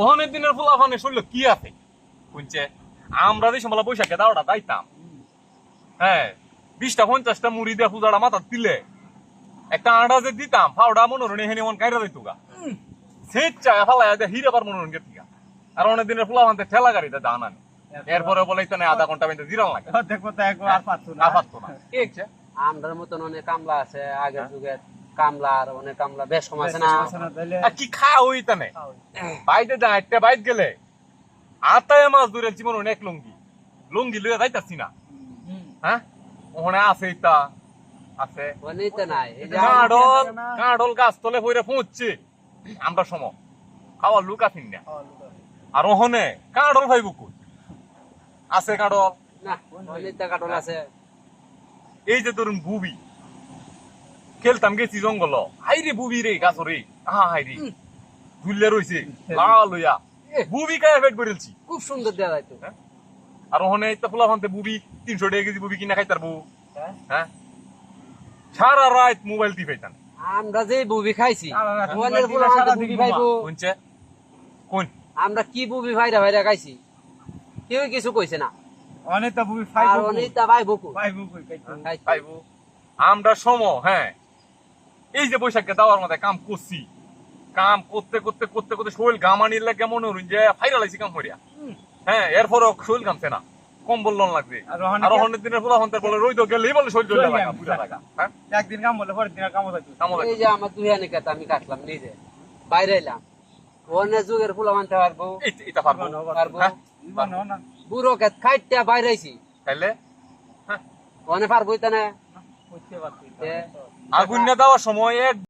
ওখানের দিনের ফুলাফানে কি আছে? শুনছে? আমরা বৈশাখে দাওটা যাইতাম হ্যাঁ বিশটা পঞ্চাশটা মুড়ি দিয়ে পূজাটা মাথা দিলে একটা আটা যে দিতাম ফাউডা মনোরণে হেনে মন কাইরা দিত গা চায় দে হিরে বার মনোরণ গেত গা আর অনেক দিনের ফুলাফানতে ঠেলা গাড়িতে দান আনে। এরপরে বলে না আধা ঘণ্টা বেঁধে জিরান লাগে। দেখো তো একবার আর পাচ্ছ না। আর পারতো না। কি হচ্ছে? আমরার মতন অনেক কামলা আছে আগের যুগের। কামলা আর অনেক কামলা বেশ না? আছে কি খা ওই তানে বাইতে যা একটা বাইত গেলে। আতায় মাছ জীবন অনেক লুঙ্গি। লুঙ্গি লুয়ে যাইতাছি না। হ্যাঁ? ওখানে আছে আছে। কাঁডল কাঁডল গাছ তলে পইরে পৌঁছছে আমরা সম। খাওয়ার লুক আছিন না। আর ওখানে কাঁডল ভাইব কই? আছে কাঁডল? আছে। এই যে ধরুন বুবি খেলতাম গেছি জঙ্গল। হাই রে বুবি রে গাছ রে হা হাই রে ঝুললে রইছে লাল লইয়া। বুবি কায় ফেট করেছি খুব সুন্দর দেওয়া যাইতো আর ওখানে একটা ফুলা ফানতে বুবি তিনশো টাকা কেজি বুবি কিনা খাইতার বউ হ্যাঁ? সারা রাত মোবাইল টিপাইতাম আমরা যে বুবি খাইছি বুবি খাইবো। কোনছে? কোন? আমরা কি বুবি ভাইরা ভাইরা খাইছি? কেউ কিছু কইছে না। অনেক তো বুবি অনেক তা ভাই বকু কাইতো আমরা সম হ্যাঁ। এই যে বৈশাখকে দেওয়ার মধ্যে কাম করছি। কাম করতে করতে করতে করতে শরীর গামানির লাগে মনে হরুন যে ফাইরা কাম করিয়া হ্যাঁ এরপরও শরীর কামছে না। কম বললন লাগবে। আর অনেক দিনের বলে রইদ গেলেই বলে শরীর জ্বলে লাগা পুরা লাগা। হ্যাঁ? একদিন কাম বলে পরের দিন কাম হতো কামও এই যে আমার দুই কাটা আমি কাটলাম নিজে বাইরে এলাম। অনেক যুগের ফুলা মানতে পারব। এটা পারব। পারব। হ্যাঁ না। বুড়ো কে খাইতে বাইরে আইছি। তাইলে? হ্যাঁ। অনেক পারব না? করতে পারছি। তে আগুন না দেওয়ার সময় এক